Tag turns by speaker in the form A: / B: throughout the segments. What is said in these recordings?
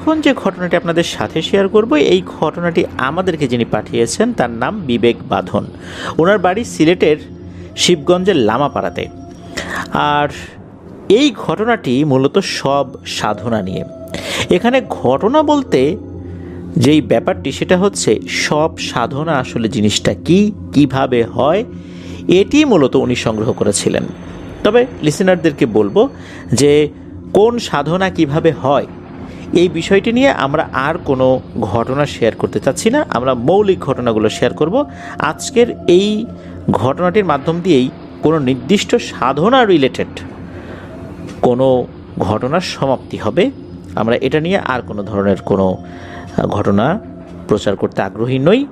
A: এখন যে ঘটনাটি আপনাদের সাথে শেয়ার করব, এই ঘটনাটি আমাদেরকে যিনি পাঠিয়েছেন, তার নাম বিবেক বাঁধন। ওনার বাড়ি সিলেটের শিবগঞ্জের লামাপাড়াতে। আর এই ঘটনাটি মূলত সব সাধনা নিয়ে। এখানে ঘটনা বলতে যেই ব্যাপারটি, সেটা হচ্ছে সব সাধনা আসলে জিনিসটা কি, কীভাবে হয়, এটি মূলত উনি সংগ্রহ করেছিলেন। তবে লিসেনারদেরকে বলব যে কোন সাধনা কীভাবে হয় এই বিষয়টি নিয়ে আমরা আর কোনো ঘটনা শেয়ার করতে চাচ্ছি না। আমরা মৌলিক ঘটনাগুলো শেয়ার করব। আজকের এই ঘটনাটির মাধ্যম দিয়েই কোনো নির্দিষ্ট সাধনা রিলেটেড কোনো ঘটনার সমাপ্তি হবে। আমরা এটা নিয়ে আর কোনো ধরনের কোনো ঘটনা প্রচার করতে আগ্রহী নই।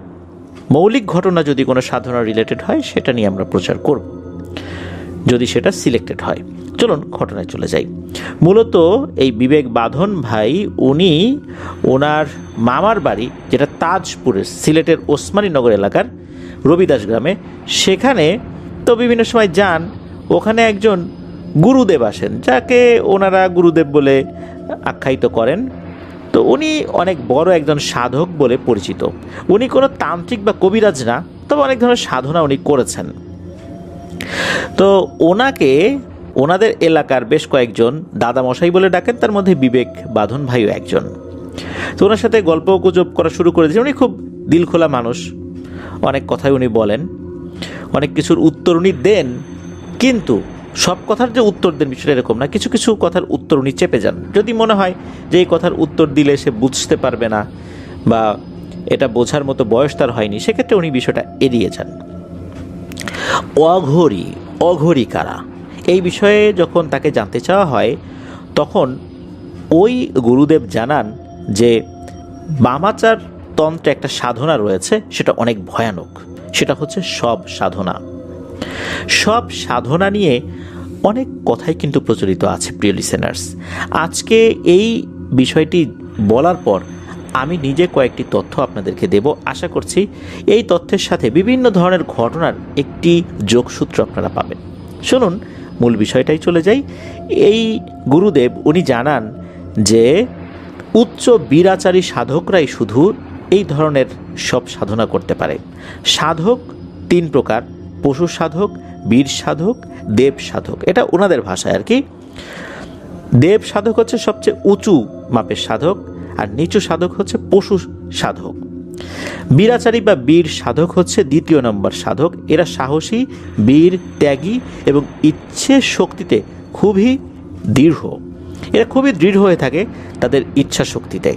A: মৌলিক ঘটনা যদি কোনো সাধনা রিলেটেড হয়, সেটা নিয়ে আমরা প্রচার করব। যদি সেটা সিলেক্টেড হয়। চলুন ঘটনায় চলে যাই। মূলত এই বিবেক বাঁধন ভাই, উনি ওনার মামার বাড়ি, যেটা তাজপুরের সিলেটের ওসমানীনগর এলাকার রবিদাস গ্রামে, সেখানে তো বিভিন্ন সময় যান, ওখানে একজন গুরুদেব আসেন, যাকে ওনারা গুরুদেব বলে আখ্যায়িত করেন। তো উনি অনেক বড় একজন সাধক বলে পরিচিত। উনি কোনো তান্ত্রিক বা কবিরাজ না, তবে অনেক ধরনের সাধনা উনি করেছেন। তো ওনাকে, ওনাদের এলাকার বেশ কয়েকজন দাদামশাই বলে ডাকেন, তার মধ্যে বিবেক বাঁধন ভাইও একজন। তো ওনার সাথে গল্প গুজব করা শুরু করে দিয়েছে উনি খুব দিলখোলা মানুষ। অনেক কথাই উনি বলেন। অনেক কিছুর উত্তর উনি দেন। কিন্তু সব কথার যে উত্তর দেন বিষয়টা এরকম না। কিছু কিছু কথার উত্তর উনি চেপে যান। যদি মনে হয় যে এই কথার উত্তর দিলে সে বুঝতে পারবে না বা এটা বোঝার মতো বয়স তার হয়নি, সেক্ষেত্রে উনি বিষয়টা এড়িয়ে যান। অঘরী অঘরী কারা? এই বিষয়ে যখন তাকে জানতে চাওয়া হয়, তখন ওই গুরুদেব জানান যে, বামাচার তন্ত্রে একটা সাধনা রয়েছে, সেটা অনেক ভয়ানক। সেটা হচ্ছে সব সাধনা। সব সাধনা নিয়ে অনেক কথাই কিন্তু প্রচলিত আছে, প্রিয় লিসেনার্স আজকে এই বিষয়টি বলার পর আমি নিজে কয়েকটি তথ্য আপনাদেরকে দেব। আশা করছি এই তথ্যের সাথে বিভিন্ন ধরনের ঘটনার একটি যোগসূত্র আপনারা পাবেন। শুনুন, মূল বিষয়টাই চলে যাই। এই গুরুদেব, উনি জানান যে, উচ্চ বীরাচারী সাধকরাই শুধু এই ধরনের সব সাধনা করতে পারে। সাধক তিন প্রকার, পশু সাধক, বীর সাধক, দেব সাধক। এটা ওনাদের ভাষায় আর কি। দেব সাধক হচ্ছে সবচেয়ে উঁচু মাপের সাধক আর নিচু সাধক হচ্ছে পশু সাধক। বীরাচারী বা বীর সাধক হচ্ছে দ্বিতীয় নম্বর সাধক। এরা সাহসী, বীর, ত্যাগী এবং ইচ্ছে শক্তিতে খুবই দৃঢ়। এরা খুবই দৃঢ় হয়ে থাকে তাদের ইচ্ছা শক্তিতে।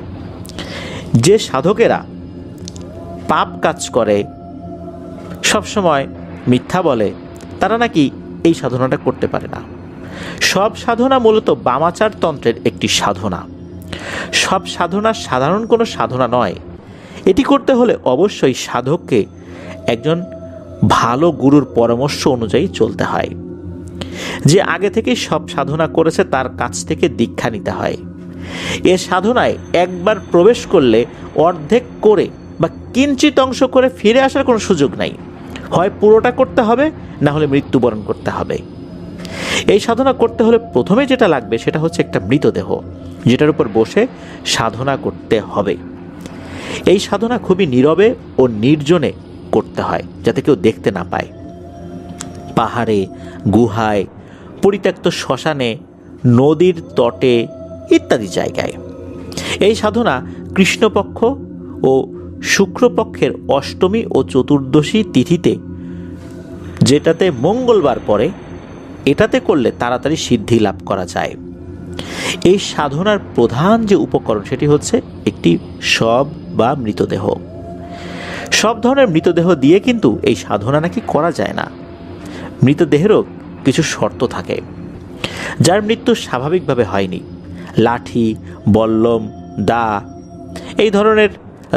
A: যে সাধকেরা পাপ কাজ করে, সবসময় মিথ্যা বলে, তারা নাকি এই সাধনাটা করতে পারে না। সব সাধনা মূলত বামাচার তন্ত্রের একটি সাধনা। সব সাধনা সাধারণ কোনো সাধনা নয়। এটি করতে হলে অবশ্যই সাধককে একজন ভালো গুরুর পরামর্শ অনুযায়ী চলতে হয়। যে আগে থেকেই সব সাধনা করেছে তার কাছ থেকে দীক্ষা নিতে হয়। এ সাধনায় একবার প্রবেশ করলে অর্ধেক করে বা কিঞ্চিত অংশ করে ফিরে আসার কোনো সুযোগ নাই। হয় পুরোটা করতে হবে, না হলে মৃত্যুবরণ করতে হবে। এই সাধনা করতে হলে প্রথমে যেটা লাগবে সেটা হচ্ছে একটা মৃতদেহ, যেটার উপর বসে সাধনা করতে হবে। এই সাধনা খুবই নীরবে ও নির্জনে করতে হয়, যাতে কেউ দেখতে না পায়। পাহাড়ে, গুহায়, পরিত্যক্ত শ্মশানে, নদীর তটে ইত্যাদি জায়গায়। এই সাধনা কৃষ্ণপক্ষ ও শুক্রপক্ষের অষ্টমী ও চতুর্দশী তিথিতে, যেটাতে মঙ্গলবার পরে এটাতে করলে তাড়াতাড়ি সিদ্ধি লাভ করা যায়। এই সাধনার প্রধান যে উপকরণ সেটি হচ্ছে একটি শব বা মৃতদেহ। সব ধরনের মৃতদেহ দিয়ে কিন্তু এই সাধনা নাকি করা যায় না। মৃতদেহেরও কিছু শর্ত থাকে। যার মৃত্যু স্বাভাবিকভাবে হয়নি। লাঠি, বল্লম, দা, এই ধরনের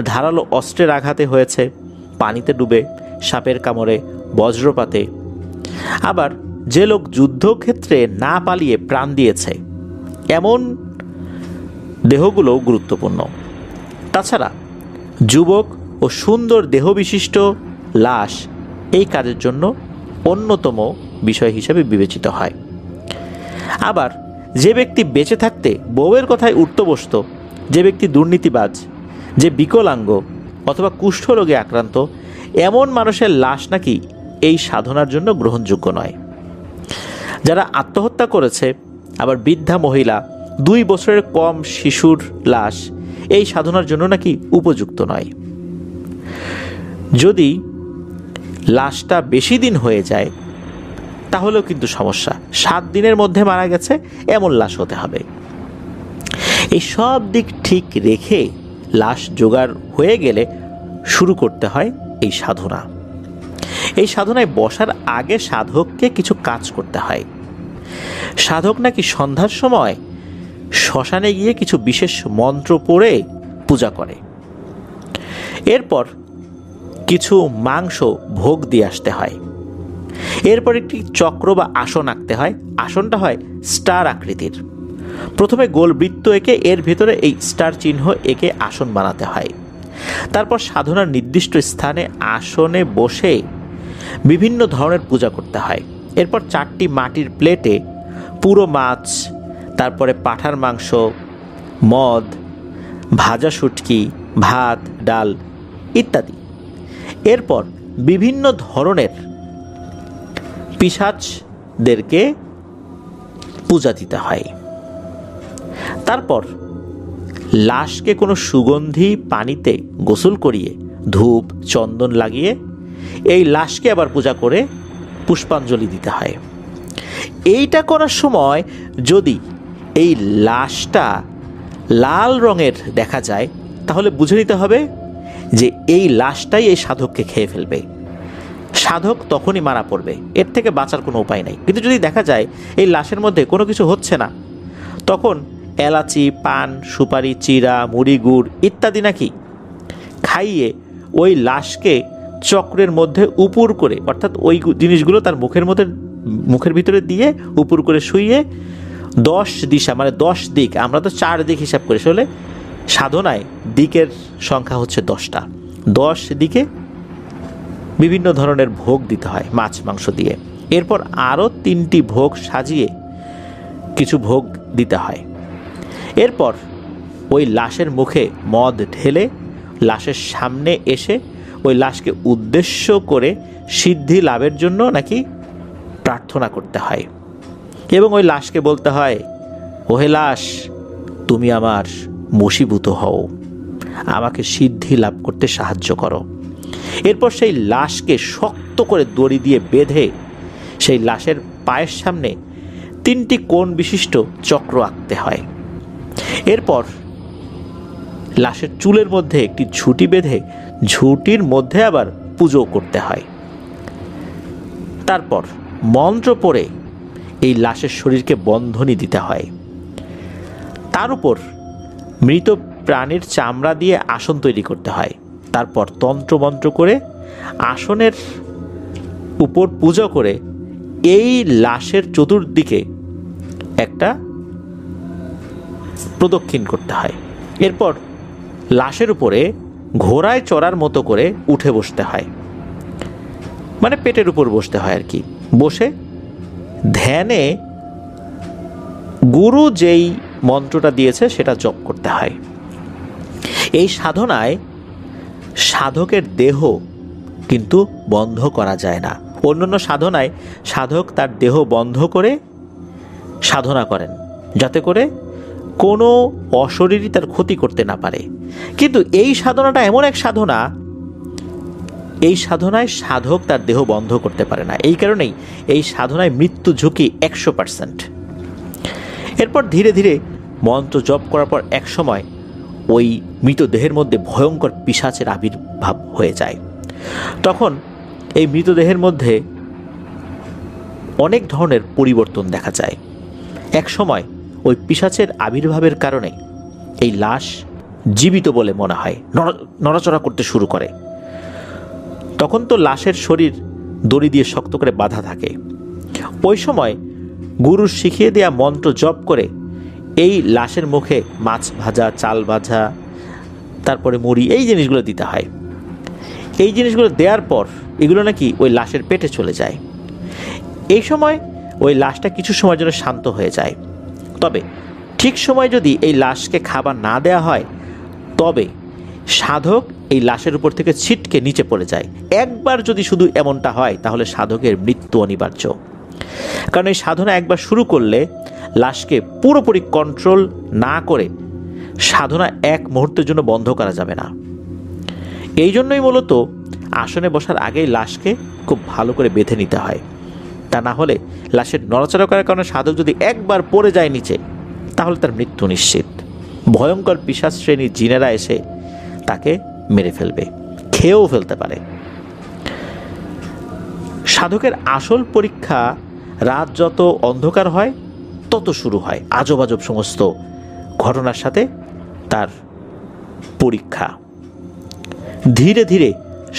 A: ধারালো অস্ত্রের আঘাতে হয়েছে, পানিতে ডুবে, সাপের কামড়ে, বজ্রপাতে। আবার যে লোক যুদ্ধক্ষেত্রে না পালিয়ে প্রাণ দিয়েছে। এমন দেহগুলো গুরুত্বপূর্ণ। তাছাড়া যুবক ও সুন্দর দেহবিশিষ্ট লাশ এই কাজের জন্য অন্যতম বিষয় হিসেবে বিবেচিত হয়। আবার যে ব্যক্তি বেঁচে থাকতে বউয়ের কথায় উঠত বসত যে ব্যক্তি দুর্নীতিবাজ, যে বিকলাঙ্গ অথবা কুষ্ঠরোগে আক্রান্ত, এমন মানুষের লাশ নাকি এই সাধনার জন্য গ্রহণযোগ্য নয়। যারা আত্মহত্যা করেছে, আবার বৃদ্ধা মহিলা, দুই বছরের কম শিশুর লাশ, এই সাধনার জন্য নাকি উপযুক্ত নয়। যদি লাশটা বেশি দিন হয়ে যায়, তাহলেও কিন্তু সমস্যা। সাত দিনের মধ্যে মারা গেছে, এমন লাশ হতে হবে। এই সব দিক ঠিক রেখে লাশ জোগাড় হয়ে গেলে শুরু করতে হয় এই সাধনা। এই সাধনায় বসার আগে সাধককে কিছু কাজ করতে হয়। সাধক নাকি সন্ধ্যার সময় শ্মশানে গিয়ে কিছু বিশেষ মন্ত্র পড়ে পূজা করে। এরপর কিছু মাংস ভোগ দিয়ে আসতে হয়। এরপর একটি চক্র বা আসন আঁকতে হয়। আসনটা হয় স্টার আকৃতির। প্রথমে গোল বৃত্ত এঁকে এর ভেতরে এই স্টার চিহ্ন এঁকে আসন বানাতে হয়। তারপর সাধনার নির্দিষ্ট স্থানে আসনে বসে বিভিন্ন ধরনের পূজা করতে হয়। এরপর চারটি মাটির প্লেটে পুরো মাছ, তারপরে পাঠার মাংস, মদ, ভাজা শুটকি, ভাত, ডাল ইত্যাদি। এরপর বিভিন্ন ধরনের পিসাচদেরকে পূজা দিতে হয়। তারপর লাশকে কোনো সুগন্ধি পানিতে গোসল করিয়ে ধূপ, চন্দন লাগিয়ে এই লাশকে আবার পূজা করে পুষ্পাঞ্জলি দিতে হয়। এইটা করার সময় যদি এই লাশটা লাল রঙের দেখা যায়, তাহলে বুঝে নিতে হবে যে এই লাশটাই এই সাধককে খেয়ে ফেলবে। সাধক তখনই মারা পড়বে। এর থেকে বাঁচার কোনো উপায় নেই। কিন্তু যদি দেখা যায় এই লাশের মধ্যে কোনো কিছু হচ্ছে না, তখন এলাচি, পান, সুপারি চিরা মুড়ি, গুড় ইত্যাদি নাকি খাইয়ে ওই লাশকে চক্রের মধ্যে উপুর করে, অর্থাৎ ওই জিনিসগুলো তার মুখের মধ্যে, মুখের ভিতরে দিয়ে উপুর করে শুইয়ে দশ দিশা মানে দশ দিক, আমরা তো চার দিক হিসাব করি আসলে সাধনায় দিকের সংখ্যা হচ্ছে দশটা। দশ দিকে বিভিন্ন ধরনের ভোগ দিতে হয়, মাছ, মাংস দিয়ে। এরপর আরও তিনটি ভোগ সাজিয়ে কিছু ভোগ দিতে হয়। এরপর ওই লাশের মুখে মদ ঢেলে, লাশের সামনে এসে ওই লাশকে উদ্দেশ্য করে সিদ্ধি লাভের জন্য নাকি প্রার্থনা করতে হয়। এবং ওই লাশকে বলতে হয়, ওহে লাশ, তুমি আমার বশীভূত হও। আমাকে সিদ্ধি লাভ করতে সাহায্য করো। এরপর সেই লাশকে শক্ত করে দড়ি দিয়ে বেঁধে সেই লাশের পায়ের সামনে তিনটি কোণ বিশিষ্ট চক্র আঁকতে হয়। এরপর লাশের চুলের মধ্যে একটি ঝুঁটি বেঁধে ঝুঁটির মধ্যে আবার পুজো করতে হয়। তারপর মন্ত্র পড়ে এই লাশের শরীরকে বন্ধনী দিতে হয়। তার উপর মৃত প্রাণীর চামড়া দিয়ে আসন তৈরি করতে হয়। তারপর তন্ত্রমন্ত্র করে আসনের উপর পূজা করে এই লাশের চতুর্দিকে একটা প্রদক্ষিণ করতে হয়। এরপর লাশের উপরে ঘোড়ায় চড়ার মতো করে উঠে বসতে হয়। মানে পেটের উপর বসতে হয় আর কি। বসে ধ্যানে গুরু যেই মন্ত্রটা দিয়েছে সেটা জপ করতে হয়। এই সাধনায় সাধকের দেহ কিন্তু বন্ধ করা যায় না। অন্যান্য সাধনায় সাধক তার দেহ বন্ধ করে সাধনা করেন। যাতে করে কোনো অশরীরই তার ক্ষতি করতে না পারে। কিন্তু এই সাধনাটা এমন এক সাধনা, এই সাধনায় সাধক তার দেহ বন্ধ করতে পারে না। এই কারণেই এই সাধনায় মৃত্যু ঝুঁকি একশো পার্সেন্ট। এরপর ধীরে ধীরে মন্ত্র জপ করার পর এক সময় ওই মৃতদেহের মধ্যে ভয়ঙ্কর পিশাচের আবির্ভাব হয়ে যায়। তখন এই মৃতদেহের মধ্যে অনেক ধরনের পরিবর্তন দেখা যায়। এক সময় ওই পিশাচের আবির্ভাবের কারণে এই লাশ জীবিত বলে মনে হয়, নড়া- নড়াচড়া করতে শুরু করে। তখন তো লাশের শরীর দড়ি দিয়ে শক্ত করে বাঁধা থাকে। ওই সময় গুরু শিখিয়ে দেয়া মন্ত্র জপ করে এই লাশের মুখে মাছ ভাজা, চাল ভাজা, তারপরে মুড়ি, এই জিনিসগুলো দিতে হয়। এই জিনিসগুলো দেওয়ার পর এগুলো নাকি ওই লাশের পেটে চলে যায়। এই সময় ওই লাশটা কিছু সময়ের জন্য শান্ত হয়ে যায়। তবে ঠিক সময় যদি এই লাশকে খাবার না দেয়া হয়, তবে সাধক এই লাশের উপর থেকে ছিটকে নিচে পড়ে যায়। একবার যদি শুধু এমনটা হয়, তাহলে সাধকের মৃত্যু অনিবার্য। কারণ এই সাধনা একবার শুরু করলে লাশকে পুরোপুরি কন্ট্রোল না করে সাধনা এক মুহূর্তের জন্য বন্ধ করা যাবে না। এই জন্যই মূলত আসনে বসার আগেই লাশকে খুব ভালো করে বেঁধে নিতে হয়। তা না হলে লাশের নড়াচড়া করার কারণে সাধক যদি একবার পড়ে যায় নিচে, তাহলে তার মৃত্যু নিশ্চিত। ভয়ঙ্কর পিসাচ শ্রেণির জিনেরা এসে তাকে মেরে ফেলবে, খেয়েও ফেলতে পারে। সাধকের আসল পরীক্ষা রাত যত অন্ধকার হয়, তত শুরু হয়। আজব আজব সমস্ত ঘটনার সাথে তার পরীক্ষা। ধীরে ধীরে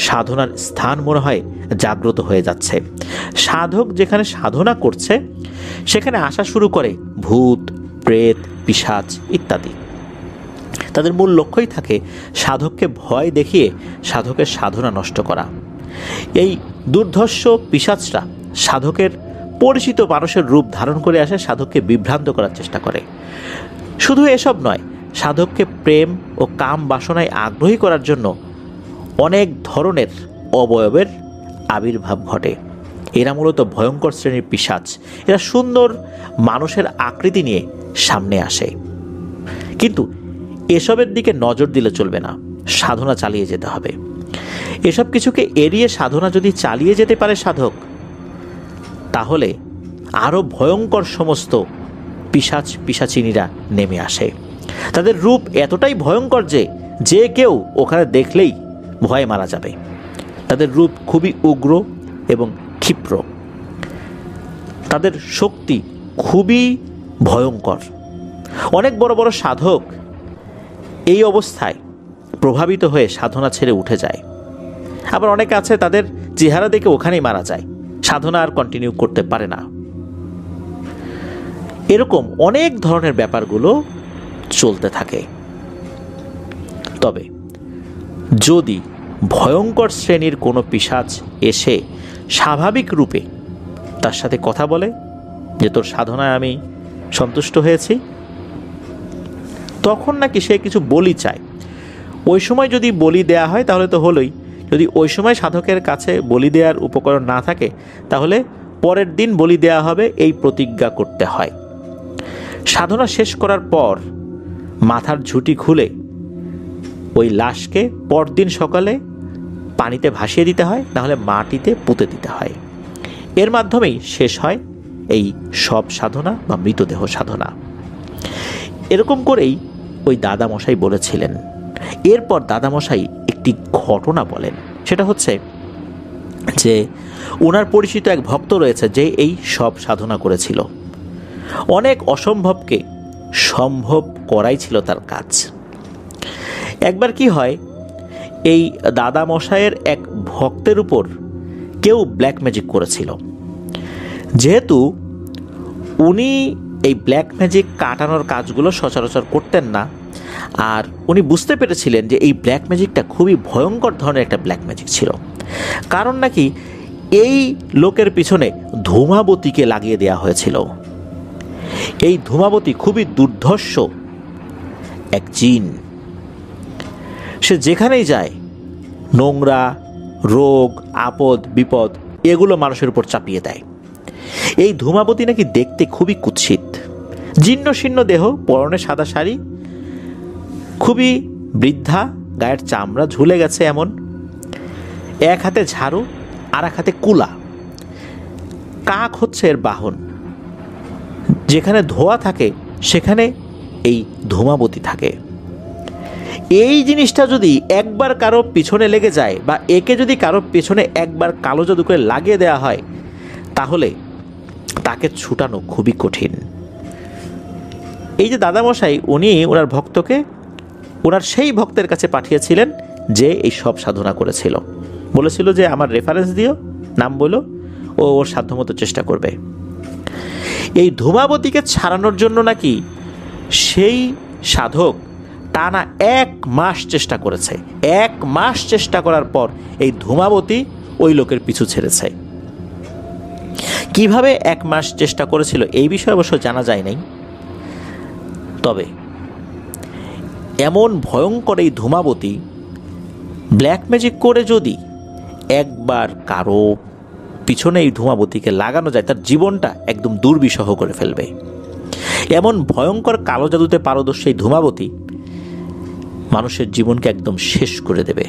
A: সাধনার স্থান মনে হয় জাগ্রত হয়ে যাচ্ছে। সাধক যেখানে সাধনা করছে, সেখানে আসা শুরু করে ভূত, প্রেত পিসাচ ইত্যাদি। তাদের মূল লক্ষ্যই থাকে সাধককে ভয় দেখিয়ে সাধকের সাধনা নষ্ট করা। এই দুর্ধর্ষ পিসাচরা সাধকের পরিচিত মানুষের রূপ ধারণ করে আসে, সাধককে বিভ্রান্ত করার চেষ্টা করে। শুধু এসব নয়, সাধককে প্রেম ও কাম বাসনায় আগ্রহী করার জন্য অনেক ধরনের অবয়বের আবির্ভাব ঘটে। এরা মূলত ভয়ঙ্কর শ্রেণির পিসাচ এরা সুন্দর মানুষের আকৃতি নিয়ে সামনে আসে। কিন্তু এসবের দিকে নজর দিলে চলবে না। সাধনা চালিয়ে যেতে হবে। এসব কিছুকে এড়িয়ে সাধনা যদি চালিয়ে যেতে পারে সাধক, তাহলে আরও ভয়ঙ্কর সমস্ত পিসাচ পিসাচিনীরা নেমে আসে। তাদের রূপ এতটাই ভয়ঙ্কর যে যে কেউ ওখানে দেখলেই ভয়ে মারা যাবে। তাদের রূপ খুবই উগ্র এবং ক্ষিপ্র। তাদের শক্তি খুবই ভয়ঙ্কর। অনেক বড় বড় সাধক এই অবস্থায় প্রভাবিত হয়ে সাধনা ছেড়ে উঠে যায়। আবার অনেকে আছে তাদের চেহারা দেখে ওখানেই মারা যায়। সাধনা আর কন্টিনিউ করতে পারে না। এরকম অনেক ধরনের ব্যাপারগুলো চলতে থাকে। তবে যদি ভয়ঙ্কর শ্রেণির কোনো পিসাচ এসে স্বাভাবিক রূপে তার সাথে কথা বলে যে তোর সাধনায় আমি সন্তুষ্ট হয়েছি। তখন নাকি সে কিছু বলি চায়। ওই সময় যদি বলি দেয়া হয় তাহলে তো হলোই। যদি ওই সময় সাধকের কাছে বলি দেওয়ার উপকরণ না থাকে, তাহলে পরের দিন বলি দেয়া হবে, এই প্রতিজ্ঞা করতে হয়। সাধনা শেষ করার পর মাথার ঝুঁটি খুলে ওই লাশকে পরদিন সকালে পানিতে ভাসিয়ে দিতে হয়, নাহলে মাটিতে পুঁতে দিতে হয়। এর মাধ্যমেই শেষ হয় এই সব সাধনা বা মৃতদেহ সাধনা। এরকম করেই ওই দাদামশাই বলেছিলেন। এরপর দাদামশাই একটি ঘটনা বলেন। সেটা হচ্ছে যে ওনার পরিচিত এক ভক্ত রয়েছে যে এই সব সাধনা করেছিল। অনেক অসম্ভবকে সম্ভব করাই ছিল তার কাজ। একবার কি হয়, এই দাদা মশাইয়ের এক ভক্তের উপর কেউ ব্ল্যাক ম্যাজিক করেছিল। যেহেতু উনি এই ব্ল্যাক ম্যাজিক কাটানোর কাজগুলো সচরাচর করতেন না, আর উনি বুঝতে পেরেছিলেন যে এই ব্ল্যাক ম্যাজিকটা খুবই ভয়ঙ্কর ধরনের একটা ব্ল্যাক ম্যাজিক ছিল। কারণ নাকি এই লোকের পিছনে ধূমাবতীকে লাগিয়ে দেওয়া হয়েছিল। এই ধূমাবতী খুবই দুর্ধর্ষ এক জিন। সে যেখানেই যায়, নোংরা, রোগ, আপদ, বিপদ, এগুলো মানুষের উপর চাপিয়ে দেয়। এই ধূমাবতী নাকি দেখতে খুবই কুৎসিত। জীর্ণ শীর্ণ দেহ, পরনে সাদা শাড়ি, খুবই বৃদ্ধা, গায়ের চামড়া ঝুলে গেছে এমন। এক হাতে ঝাড়ু আর এক হাতে কুলা। কাক হচ্ছে এর বাহন। যেখানে ধোয়া থাকে, সেখানে এই ধূমাবতী থাকে। এই জিনিসটা যদি একবার কারও পিছনে লেগে যায় বা একে যদি কারও পেছনে একবার কালো জাদু করে লাগিয়ে দেওয়া হয়, তাহলে তাকে ছুটানো খুবই কঠিন। এই যে দাদামশাই, উনি ওনার ভক্তকে ওনার সেই ভক্তের কাছে পাঠিয়েছিলেন যে এই সব সাধনা করেছিল। বলেছিল যে, আমার রেফারেন্স দিও, নাম বলো, ও ওর সাধ্যমতো চেষ্টা করবে। এই ধূমাবতীকে ছাড়ানোর জন্য নাকি সেই সাধক টানা এক মাস চেষ্টা করেছে। এক মাস চেষ্টা করার পর এই ধূমাবতী ওই লোকের পিছু ছেড়েছে। কীভাবে এক মাস চেষ্টা করেছিল এই বিষয়ে অবশ্য জানা যায় নাই। তবে এমন ভয়ঙ্কর এই ধূমাবতী ব্ল্যাক ম্যাজিক করে যদি একবার কারও পিছনে এই ধূমাবতীকে লাগানো যায়, তার জীবনটা একদম দুর্বিষহ করে ফেলবে। এমন ভয়ঙ্কর কালো জাদুতে পারদর্শী ধূমাবতী মানুষের জীবনকে একদম শেষ করে দেবে।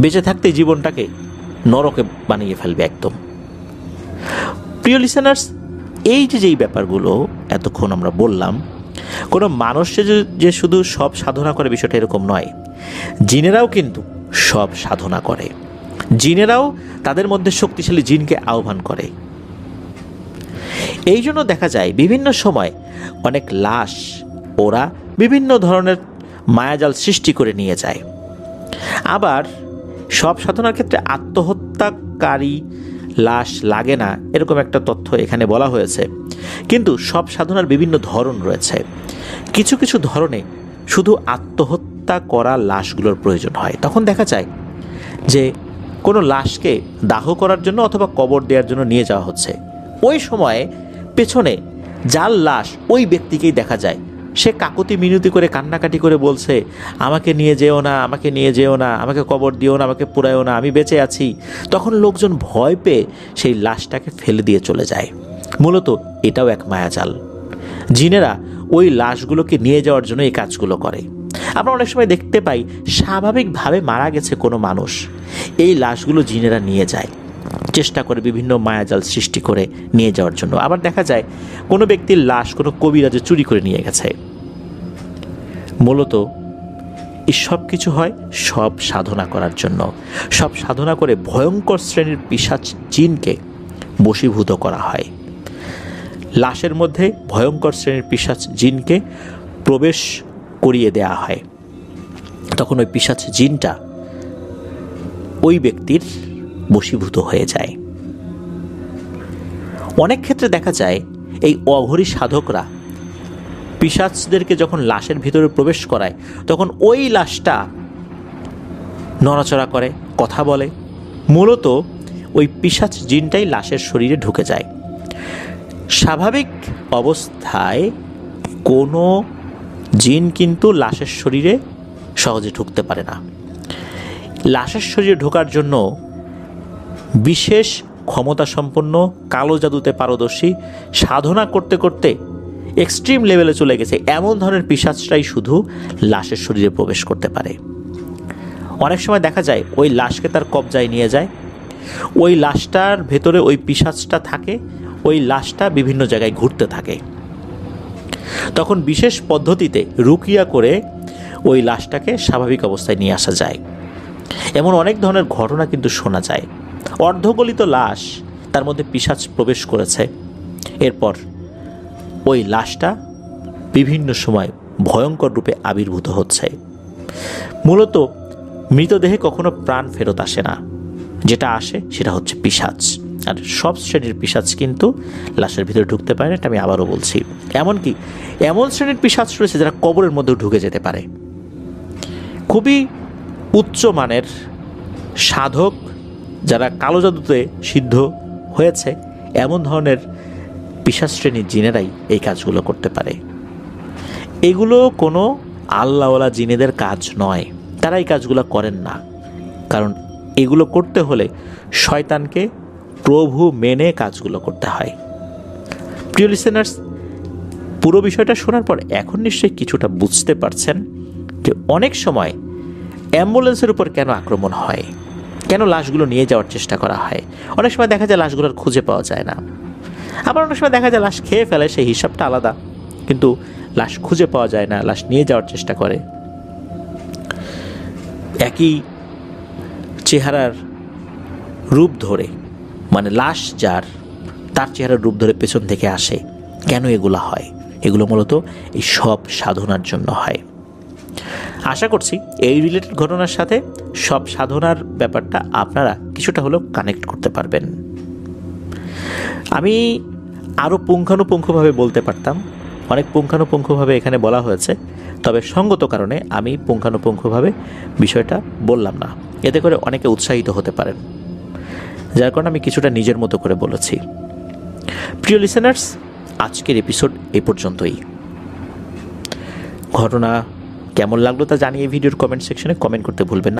A: বেঁচে থাকতে জীবনটাকে নরকে বানিয়ে ফেলবে একদম। প্রিয় লিসেনার্স এই যে যেই ব্যাপারগুলো এতক্ষণ আমরা বললাম, কোনো মানুষ যে যে শুধু সব সাধনা করে বিষয়টা এরকম নয়, জিনেরাও কিন্তু সব সাধনা করে। জিনেরাও তাদের মধ্যে শক্তিশালী জিনকে আহ্বান করে। এই জন্য দেখা যায় বিভিন্ন সময় অনেক লাশ ওরা বিভিন্ন ধরনের মায়াজাল সৃষ্টি করে নিয়ে যায়। আবার সব সাধনার ক্ষেত্রে আত্মহত্যাকারী লাশ লাগে না, এরকম একটা তথ্য এখানে বলা হয়েছে। কিন্তু সব সাধনার বিভিন্ন ধরন রয়েছে। কিছু কিছু ধরনে শুধু আত্মহত্যা করা লাশগুলোর প্রয়োজন হয়। তখন দেখা যায় যে কোনো লাশকে দাহ করার জন্য অথবা কবর দেওয়ার জন্য নিয়ে যাওয়া হচ্ছে। ওই সময়ে পেছনে যার লাশ ওই ব্যক্তিকেই দেখা যায়। সে কাকুতি মিনতি করে কান্নাকাটি করে বলছে, আমাকে নিয়ে যেও না, আমাকে নিয়ে যেও না, আমাকে কবর দিও না, আমাকে পুরায়ও না, আমি বেঁচে আছি। তখন লোকজন ভয় পেয়ে সেই লাশটাকে ফেলে দিয়ে চলে যায়। মূলত এটাও এক মায়াজাল। জিনেরা ওই লাশগুলোকে নিয়ে যাওয়ার জন্য এই কাজগুলো করে। আমরা অনেক সময় দেখতে পাই, স্বাভাবিকভাবে মারা গেছে কোনো মানুষ। এই লাশগুলো জিনেরা নিয়ে যায়। চেষ্টা করে বিভিন্ন মায়াজাল সৃষ্টি করে নিয়ে যাওয়ার জন্য। আবার দেখা যায়, কোনো ব্যক্তির লাশ কোনো কবিরাজে চুরি করে নিয়ে গেছে। মূলত, এই সব কিছু হয় সব সাধনা করার জন্য। সব সাধনা করে ভয়ঙ্কর শ্রেণির পিসাচ জিনকে বশীভূত করা হয়। লাশের মধ্যে ভয়ঙ্কর শ্রেণির পিসাচ জিনকে প্রবেশ করিয়ে দেয়া হয়। তখন ওই পিসাচ জিনটা ওই ব্যক্তির বশীভূত হয়ে যায়। অনেক ক্ষেত্রে দেখা যায়, এই অঘরী সাধকরা পিসাচদেরকে যখন লাশের ভিতরে প্রবেশ করায়, তখন ওই লাশটা নড়াচড়া করে, কথা বলে। মূলত ওই পিসাচ জিনটাই লাশের শরীরে ঢুকে যায়। স্বাভাবিক অবস্থায় কোনো জিন কিন্তু লাশের শরীরে সহজে ঢুকতে পারে না। লাশের শরীরে ঢোকার জন্য বিশেষ ক্ষমতা সম্পন্ন কালো জাদুতে পারদর্শী সাধনা করতে করতে এক্সট্রিম লেভেলে চলে গেছে। এমন ধরনের পিসাচটাই শুধু লাশের শরীরে প্রবেশ করতে পারে। অনেক সময় দেখা যায় ওই লাশকে তার কবজায় নিয়ে যায়। ওই লাশটার ভেতরে ওই পিসাচটা থাকে, ওই লাশটা বিভিন্ন জায়গায় ঘুরতে থাকে। তখন বিশেষ পদ্ধতিতে রুকিয়া করে ওই লাশটাকে স্বাভাবিক অবস্থায় নিয়ে আসা যায়। এমন অনেক ধরনের ঘটনা কিন্তু শোনা যায়। অর্ধগলিত লাশ তার মধ্যে পিসাচ প্রবেশ করেছে। এরপর ওই লাশটা বিভিন্ন সময় ভয়ঙ্কর রূপে আবির্ভূত হচ্ছে। মূলত মৃতদেহে কখনো প্রাণ ফেরত আসে না। যেটা আসে সেটা হচ্ছে পিসাচ আর সব শ্রেণির পিসাচ কিন্তু লাশের ভিতরে ঢুকতে পারে না, এটা আমি আবারও বলছি। এমনকি এমন শ্রেণির পিসাচ রয়েছে যারা কবরের মধ্যেও ঢুকে যেতে পারে। খুবই উচ্চ মানের সাধক যারা কালো জাদুতে সিদ্ধ হয়েছে, এমন ধরনের পিসাচ শ্রেণির জিনেরাই এই কাজগুলো করতে পারে। এগুলো কোনো আল্লাহওয়ালা জিনেদের কাজ নয়। তারা এই কাজগুলো করেন না। কারণ এগুলো করতে হলে শয়তানকে প্রভু মেনে কাজগুলো করতে হয়। প্রিয় লিসেনার্স পুরো বিষয়টা শোনার পর এখন নিশ্চয়ই কিছুটা বুঝতে পারছেন যে অনেক সময় অ্যাম্বুলেন্সের উপর কেন আক্রমণ হয়। কেন লাশগুলো নিয়ে যাওয়ার চেষ্টা করা হয়? অনেক সময় দেখা যায় লাশগুলোর খুঁজে পাওয়া যায় না। আবার অনেক সময় দেখা যায় লাশ খেয়ে ফেলে, সেই হিসাবটা আলাদা। কিন্তু লাশ খুঁজে পাওয়া যায় না, লাশ নিয়ে যাওয়ার চেষ্টা করে। একই চেহারার রূপ ধরে মানে লাশ যার, তার চেহারার রূপ ধরে পেছন থেকে আসে। কেন এগুলো হয়? এগুলো মূলত এই সব সাধনার জন্য হয়। আশা করছি এই রিলেটেড ঘটনার সাথে সব সাধনার ব্যাপারটা আপনারা কিছুটা হলেও কানেক্ট করতে পারবেন। আমি আরও পুঙ্খানুপুঙ্খভাবে বলতে পারতাম, অনেক পুঙ্খানুপুঙ্খভাবে এখানে বলা হয়েছে, তবে সঙ্গত কারণে আমি পুঙ্খানুপুঙ্খভাবে বিষয়টা বললাম না। এতে করে অনেকে উৎসাহিত হতে পারেন, যার কারণে আমি কিছুটা নিজের মতো করে বলেছি। প্রিয় লিসেনার্স আজকের এপিসোড এই পর্যন্তই। ঘটনা কেমন লাগল তা জানিয়ে ভিডিওর কমেন্ট সেকশনে কমেন্ট করতে ভুলবেন না।